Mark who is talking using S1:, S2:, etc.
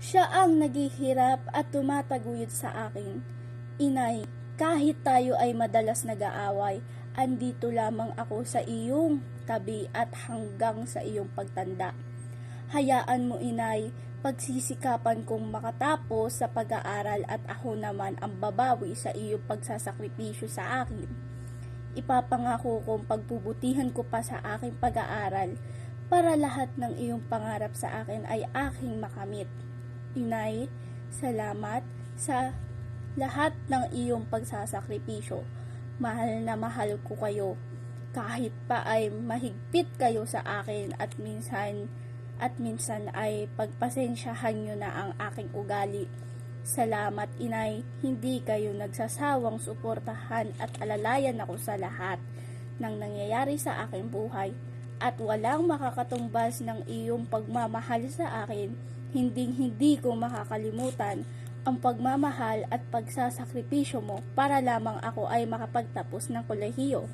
S1: Siya ang naghihirap at tumataguyod sa akin. Inay, kahit tayo ay madalas nag-aaway, andito lamang ako sa iyong tabi at hanggang sa iyong pagtanda. Hayaan mo inay, pagsisikapan kong makatapos sa pag-aaral at ako naman ang babawi sa iyong pagsasakripisyo sa akin. Ipapangako kong pagbubutihan ko pa sa aking pag-aaral para lahat ng iyong pangarap sa akin ay aking makamit. Inay, salamat sa lahat ng iyong pagsasakripisyo. Mahal na mahal ko kayo. Kahit pa ay mahigpit kayo sa akin at minsan at minsan ay pagpasensyahan nyo na ang aking ugali. Salamat inay, hindi kayo nagsasawang suportahan at alalayan ako sa lahat ng nangyayari sa aking buhay at walang makakatumbas ng iyong pagmamahal sa akin, hinding hindi ko makakalimutan ang pagmamahal at pagsasakripisyo mo para lamang ako ay makapagtapos ng kolehiyo.